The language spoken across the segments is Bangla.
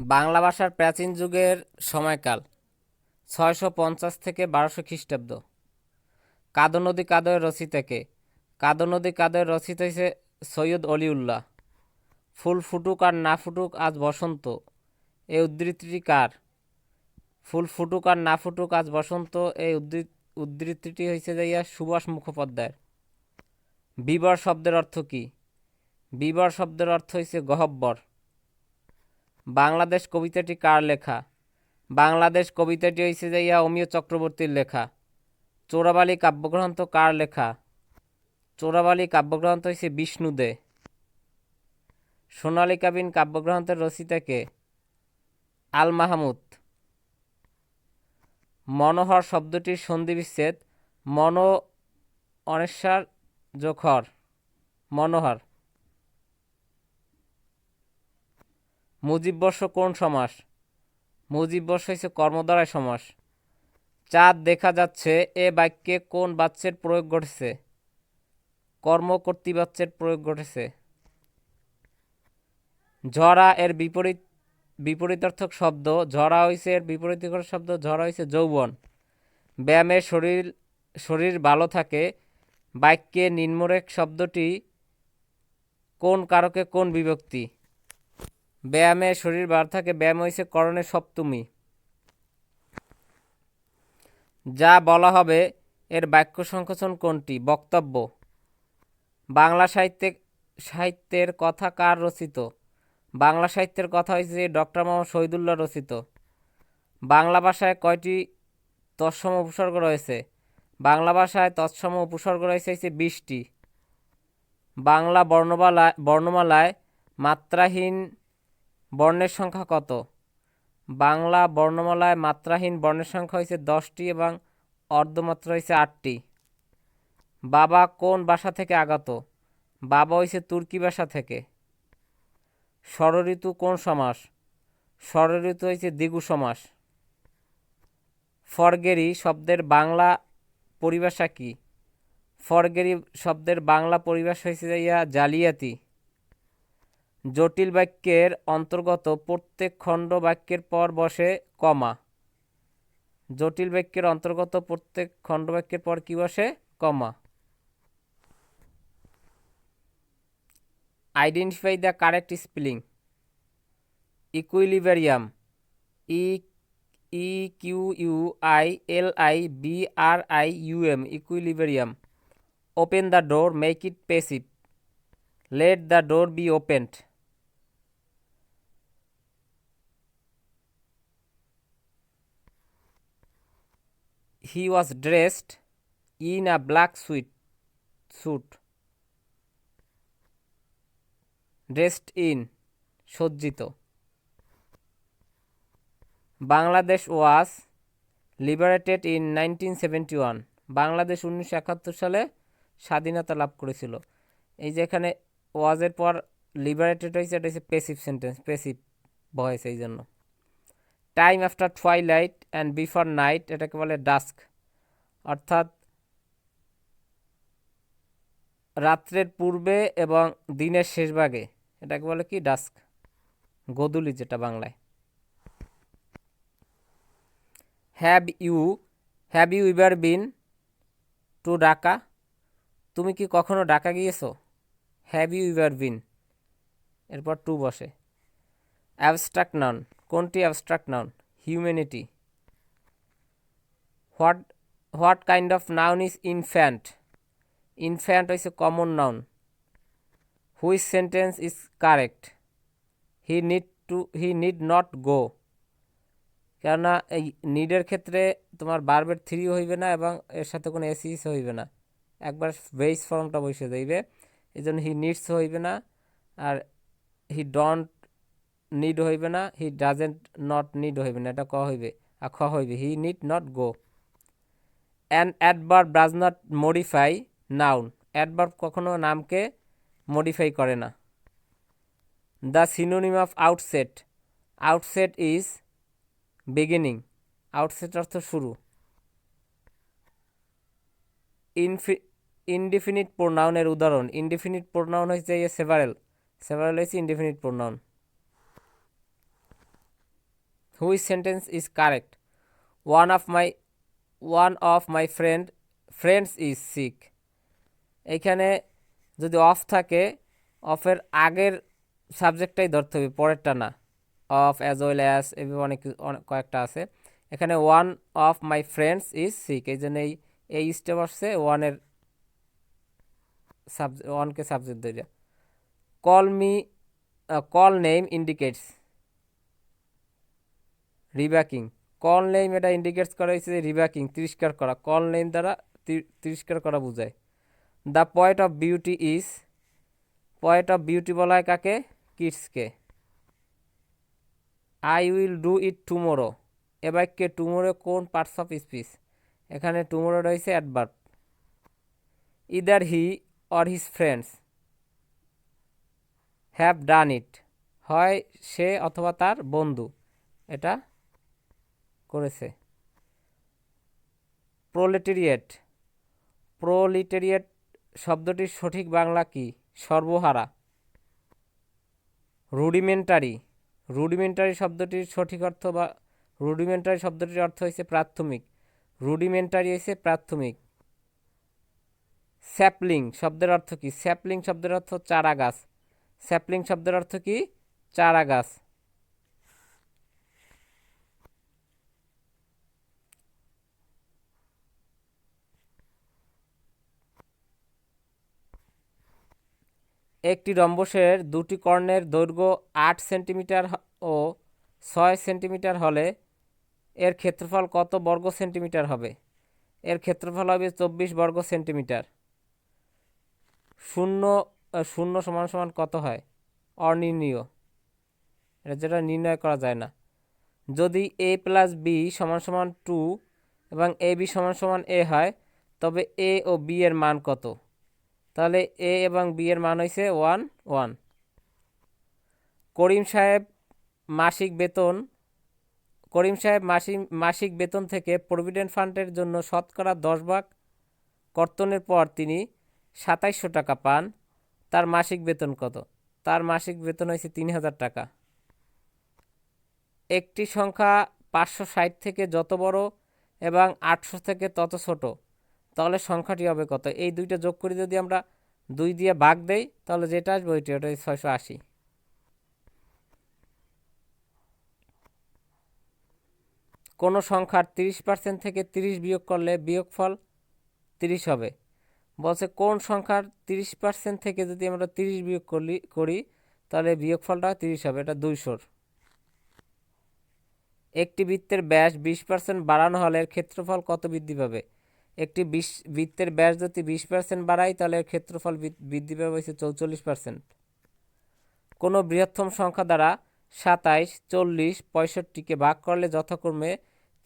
বাংলা ভাষার প্রাচীন যুগের সময়কাল, ছয়শো পঞ্চাশ থেকে বারোশো খ্রিস্টাব্দ। কাদো নদী কাদোয় রচিতাকে কাদো নদী কাদোয় রচিত হয়েছে সৈয়দ অলিউল্লাহ। ফুল ফুটুক আর না ফুটুক আজ বসন্ত। এই উদ্ধৃতিটি কার? ফুল ফুটুক আর না ফুটুক আজ বসন্ত। এই উদ্ধৃ- উদ্ধৃতিটি হয়েছে যাইয়া সুভাষ মুখোপাধ্যায়ের। বিবর শব্দের অর্থ কী? বিবর শব্দের অর্থ হয়েছে গহব্বর। বাংলাদেশ কবিতাটি কার লেখা? বাংলাদেশ কবিতাটি হয়েছে যাইয়া অমিয় চক্রবর্তীর লেখা। চোরাবালি কাব্যগ্রন্থ কার লেখা? চোরাবালি কাব্যগ্রন্থ হয়েছে বিষ্ণু দে। সোনালী কাবিন কাব্যগ্রন্থের রচিতাকে আল মাহমুদ। মনোহর শব্দটির সন্ধিবিচ্ছেদ মনো অনেশ্বর জোখর। মনোহর। মুজিববর্ষ কোন সমাস? মুজিববর্ষ হচ্ছে কর্মদ্বারায় সমাস। চাঁদ দেখা যাচ্ছে, এ বাক্যে কোন বাচ্যের প্রয়োগ ঘটেছে? কর্ম কর্তৃবাচ্যের প্রয়োগ ঘটেছে। ঝরা এর বিপরীত, বিপরীতার্থক শব্দ, ঝরা হইছে এর বিপরীতকর শব্দ, ঝরা হইছে যৌবন। ব্যায়ামে শরীর শরীর ভালো থাকে, বাক্যে নিম্নরেখ শব্দটি কোন কারকে কোন বিভক্তি? ব্যায়ামে শরীর বার থাকে, ব্যায়াম হয়েছে করণের সপ্তমী। যা বলা হবে এর বাক্য সংকোচন কোনটি? বক্তব্য। বাংলা সাহিত্যে, সাহিত্যের কথা কার রচিত? বাংলা সাহিত্যের কথা হয়েছে ডক্টর মোহাম্মদ শহীদুল্লাহ রচিত। বাংলা ভাষায় কয়টি তৎসম উপসর্গ রয়েছে? বাংলা ভাষায় তৎসম উপসর্গ রয়েছে হচ্ছে বিশটি। বাংলা বর্ণমালায় বর্ণমালায় মাত্রাহীন বর্ণের সংখ্যা কত? বাংলা বর্ণমালায় মাত্রাহীন বর্ণের সংখ্যা হয়েছে দশটি এবং অর্ধমাত্রা হয়েছে আটটি। বাবা কোন ভাষা থেকে আগত? বাবা হয়েছে তুর্কি ভাষা থেকে। ষড়ঋতু কোন সমাস? ষড়ঋতু হয়েছে দ্বিগু সমাস। ফরগেরি শব্দের বাংলা পরিভাষা কি? ফরগেরি শব্দের বাংলা পরিভাষা হয়েছে ইয়া জালিয়াতি। জটিল বাক্যের অন্তর্গত প্রত্যেক খণ্ড বাক্যের পর বসে কমা। জটিল বাক্যের অন্তর্গত প্রত্যেক খণ্ড বাক্যের পর কি বসে? Comma. Identify the correct spelling equilibrium E E Q U I L I B R I U M equilibrium open the door make it passive let the door be opened he was dressed in a black suit suit. Dressed in সজ্জিত Bangladesh was liberated in nineteen seventy one Bangladesh উনিশশো একাত্তর সালে স্বাধীনতা লাভ করেছিল। এই যে এখানে ওয়াজের পর লিবারেটেড হয়েছে, এটা হচ্ছে পেসিভ সেন্টেন্স পেসিভ ভয়েস এই জন্য। Time after twilight and before night এটাকে বলে ডাস্ক অর্থাৎ রাত্রের পূর্বে এবং দিনের শেষ ভাগে, এটাকে বলে কি ডাস্ক গোধূলি যেটা বাংলায়। Have you have you ever been to Dhaka তুমি কি কখনো ঢাকা গিয়েছো? হ্যাভ ইউ ইভার বিন এরপর টু বসে। অ্যাবস্ট্রাক্ট নাউন কোনটি abstract noun humanity what what kind of noun is infant infant হইছে common noun which sentence is correct he need to he need not go কেননা এই নিডের ক্ষেত্রে তোমার বারবের থ্রি হইবে না এবং এর সাথে কোনো এসিস হইবে না। একবার বেস ফর্মটা বসে যাইবে এই জন্য হি নিডস হইবে না। আর হি ডন্ট নিড হইবে না হি ডাজেন্ট নট নিড হইবে না, এটা ক হইবে? আর খ হইবে he need not go an adverb does not modify noun adverb কখনো নামকে মডিফাই করে না। The synonym of outset outset is beginning outset অর্থ শুরু। ইনফি ইনডিফিনিট প্রোনাউনের উদাহরণ। ইনডিফিনিট প্রোনাউন হচ্ছে সেভারেল সেভারেল হচ্ছে indefinite pronoun which sentence is correct? One of my, one of my friend, friends is sick. এইখানে যদি অফ থাকে, অফের আগের সাবজেক্টটাই ধরতে হবে, পরেরটা না। অফ, অ্যাজ ওয়েল অ্যাজ, এভাবে অনেক অনেক কয়েকটা আছে। এখানে one of my friends is sick, এই জন্য এই এই স্টেপ আসছে ওয়ানের সাবজেক্ট ওয়ানকে সাবজেক্ট ধরে। Call me call name indicates. Rebuking. Call name এটা ইন্ডিকেটস করা হয়েছে যে রিব্যাকিং, তিরস্কার করা। কল নেম দ্বারা তিরস্কার করা বোঝায়। The point of beauty is, point of beauty বলা হয় কাকে? কিডসকে। I will do it tomorrow. এ বাক্যে টুমোরো কোন পার্টস অফ স্পিচ? এখানে টুমোরো রয়েছে adverb. Either he or his friends have done it. হয় সে অথবা তার বন্ধু। এটা করেছে। প্রোলেটেরিয়েট। প্রোলিটেরিয়েট শব্দটির সঠিক বাংলা কি? সর্বহারা। রুডিমেন্টারি। রুডিমেন্টারি শব্দটির সঠিক অর্থ বা রুডিমেন্টারি শব্দটির অর্থ হয়েছে প্রাথমিক। রুডিমেন্টারি হয়েছে প্রাথমিক। স্যাপলিং শব্দের অর্থ কি? স্যাপলিং শব্দের অর্থ চারা গাছ স্যাপলিং শব্দের অর্থ কি? চারা গাছ একটি রম্বসের দুটি কর্ণের দৈর্ঘ্য আট সেন্টিমিটার ও ছয় সেন্টিমিটার হলে এর ক্ষেত্রফল কত বর্গ সেন্টিমিটার হবে? এর ক্ষেত্রফল হবে চব্বিশ বর্গ সেন্টিমিটার। শূন্য শূন্য সমান সমান কত হয়? অনির্ণীয়। এটা যেটা নির্ণয় করা যায় না। যদি এ প্লাস বি সমান সমান টু এবং এ বি সমান সমান এ হয়, তবে এ ও বি এর মান কত? তাহলে এ এবং বি এর মান হয়েছে ওয়ান ওয়ান করিম সাহেব মাসিক বেতন, করিম সাহেব মাসিক মাসিক বেতন থেকে প্রভিডেন্ট ফান্ডের জন্য শতকরা দশ ভাগ কর্তনের পর তিনি সাতাইশশো টাকা পান। তার মাসিক বেতন কত? তার মাসিক বেতন হয়েছে তিন হাজার টাকা। একটি সংখ্যা পাঁচশো ষাট থেকে যত বড় এবং আটশো থেকে তত ছোট। তাহলে সংখ্যাটি হবে কত? এই দুইটা যোগ করে যদি আমরা দুই দিয়ে ভাগ দেই, তাহলে যেটা আসবে ওইটি ওটা ছয়শো আশি। কোনো সংখ্যার তিরিশ পার্সেন্ট থেকে তিরিশ বিয়োগ করলে বিয়োগফল তিরিশ হবে। বলছে কোন সংখ্যার তিরিশ পার্সেন্ট থেকে যদি আমরা তিরিশ বিয়োগ করলি, করি, তাহলে বিয়োগফলটা তিরিশ হবে, এটা দুইশোর। একটি বৃত্তের ব্যাস বিশ পার্সেন্ট বাড়ানো হলে ক্ষেত্রফল কত বৃদ্ধি পাবে? একটি বিশ, বৃত্তের ব্যাস যদি বিশ পার্সেন্ট বাড়ায়, তাহলে ক্ষেত্রফল বৃদ্ধি পাবে হচ্ছে চৌচল্লিশ পার্সেন্ট কোনো বৃহত্তম সংখ্যা দ্বারা সাতাইশ, চল্লিশ, পঁয়ষট্টিকে ভাগ করলে যথাক্রমে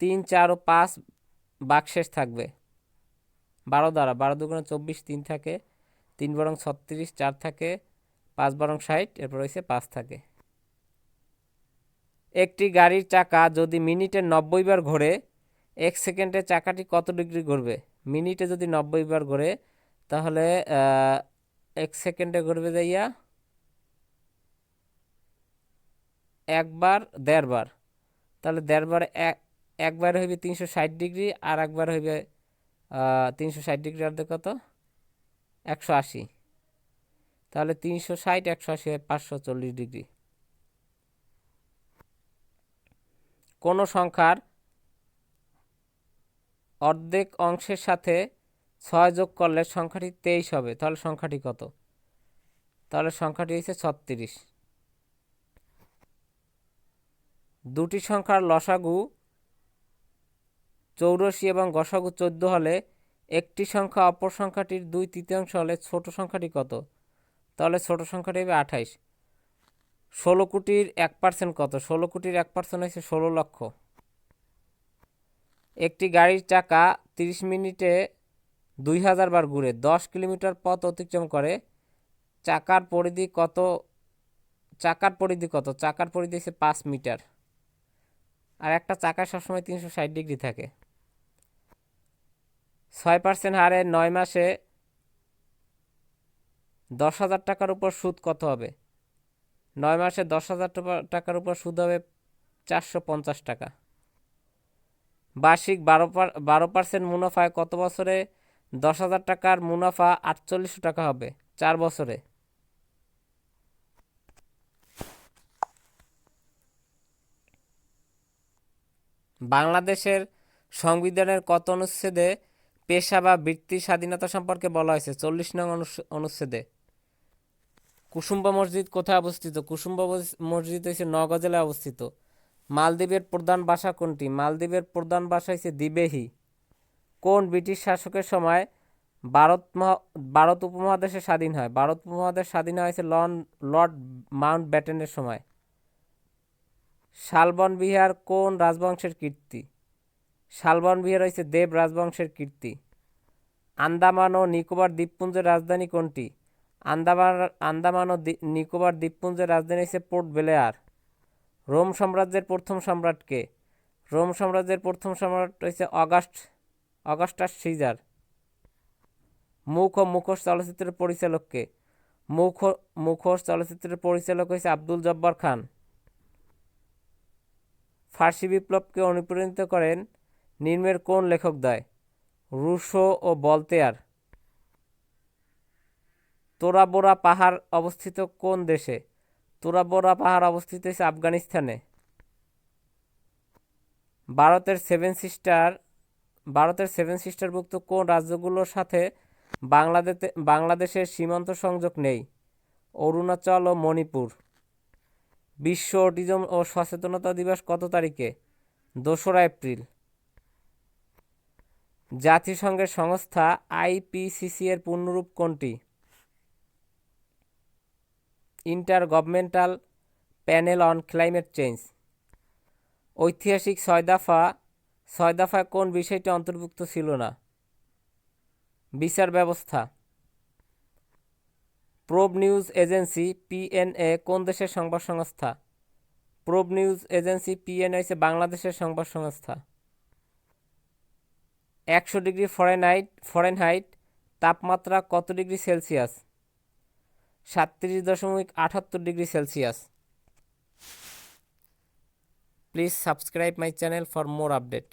তিন, চার ও পাঁচ বাকশেষ থাকবে। বারো দ্বারা, বারো দুগুণে চব্বিশ তিন থাকে, তিন বরং ছত্রিশ চার থাকে, পাঁচ বরং ষাট, এরপর হয়েছে পাঁচ থাকে। একটি গাড়ির চাকা যদি মিনিটে নব্বই বার ঘোরে এক সেকেন্ডে চাকাটি কত ডিগ্রি ঘুরবে? মিনিটে যদি নব্বই বার ঘোরে, তাহলে এক সেকেন্ডে ঘুরবে যাইয়া একবার দেড়বার তাহলে দেড়বার এক একবার হইবে তিনশো ষাট ডিগ্রি আর একবার হইবে তিনশো ষাট ডিগ্রি অর্ধেক কত? একশো আশি। তাহলে তিনশো ষাট, একশো আশি পাঁচশো চল্লিশ ডিগ্রি। কোনো সংখ্যার অর্ধেক অংশের সাথে ছয় যোগ করলে সংখ্যাটি তেইশ হবে। তাহলে সংখ্যাটি কত? তাহলে সংখ্যাটি হচ্ছে ছত্রিশ। দুটি সংখ্যার লসাগু চৌরশি এবং গসাগু চোদ্দ হলে একটি সংখ্যা অপর সংখ্যাটির দুই তৃতীয়াংশ হলে ছোট সংখ্যাটি কত? তাহলে ছোট সংখ্যাটি হবে আঠাইশ। ষোলো কোটির এক পার্সেন্ট কত? ষোলো কোটির এক পার্সেন্ট হচ্ছে ষোলো লক্ষ। একটি গাড়ির চাকা তিরিশ মিনিটে দুই হাজার বার ঘুরে, দশ কিলোমিটার পথ অতিক্রম করে। চাকার পরিধি কত, চাকার পরিধি কত? চাকার পরিধি হচ্ছে পাঁচ মিটার। আর একটা চাকা সবসময় তিনশো ষাট ডিগ্রি থাকে। ছয় পার্সেন্ট হারে নয় মাসে দশ হাজার টাকার উপর সুদ কত হবে? নয় মাসে দশ হাজার টাকার উপর সুদ হবে চারশো পঞ্চাশ টাকা। বার্ষিক বারো বারো পার্সেন্ট মুনাফায় কত বছরে দশ হাজার টাকার মুনাফা আটচল্লিশশো টাকা হবে? চার বছরে। বাংলাদেশের সংবিধানের কত অনুচ্ছেদে পেশা বা বৃত্তির স্বাধীনতা সম্পর্কে বলা হয়েছে? চল্লিশ নং অনুচ্ছ- অনুচ্ছেদে। কুসুম্বা মসজিদ কোথায় অবস্থিত? কুসুম্বা মসজিদ হচ্ছে নওগাঁ জেলায় অবস্থিত। মালদ্বীপের প্রধান ভাষা কোনটি? মালদ্বীপের প্রধান ভাষা হচ্ছে দিবেহি কোন ব্রিটিশ শাসকের সময় ভারত ভারত উপমহাদেশে স্বাধীন হয়? ভারত উপমহাদেশ স্বাধীন হয়েছে লন, লর্ড মাউন্ট ব্যাটেনের সময়। শালবন বিহার কোন রাজবংশের কীর্তি? শালবন বিহার হয়েছে দেব রাজবংশের কীর্তি। আন্দামান ও নিকোবর দ্বীপপুঞ্জের রাজধানী কোনটি? আন্দামান আন্দামান ও নিকোবর দ্বীপপুঞ্জের রাজধানী হচ্ছে পোর্ট ব্লেয়ার রোম সাম্রাজ্যের প্রথম সম্রাটকে রোম সাম্রাজ্যের প্রথম সম্রাট হয়েছে অগাস্ট, অগাস্টাস সিজার। মুখ ও মুখোশ চলচ্চিত্রের পরিচালককে মুখ মুখোশ চলচ্চিত্রের পরিচালক হয়েছে আব্দুল জব্বার খান। ফার্সি বিপ্লবকে অনুপ্রাণিত করেন নিম্নের কোন লেখক দ্বয়? রুশো ও বলতেয়ার। তোরাবোরা পাহাড় অবস্থিত কোন দেশে? তোরাবোরা পাহাড় অবস্থিত হয়েছে আফগানিস্তানে। ভারতের সেভেন সিস্টার, ভারতের সেভেন সিস্টারভুক্ত কোন রাজ্যগুলোর সাথে বাংলাদেশে বাংলাদেশের সীমান্ত সংযোগ নেই? অরুণাচল ও মণিপুর। বিশ্ব অটিজম ও সচেতনতা দিবস কত তারিখে? দোসরা এপ্রিল। জাতিসংঘের সংস্থা আইপিসিসি এর পূর্ণরূপ কোনটি? Intergovernmental panel on climate change. ঐতিহাসিক ছয় দফা, ছয় দফায় কোন বিষয়টি অন্তর্ভুক্ত ছিল না? বিচার ব্যবস্থা। প্রোব নিউজ এজেন্সি পিএনএ কোন দেশের সংবাদ সংস্থা? প্রোব নিউজ এজেন্সি পিএনএ হচ্ছে বাংলাদেশের সংবাদ সংস্থা। একশো ডিগ্রি ফরেনহাইট ফরেনহাইট, তাপমাত্রা কত ডিগ্রি সেলসিয়াস? সাতত্রিশ দশমিক আটাত্তর degree Celsius. Please subscribe my channel for more update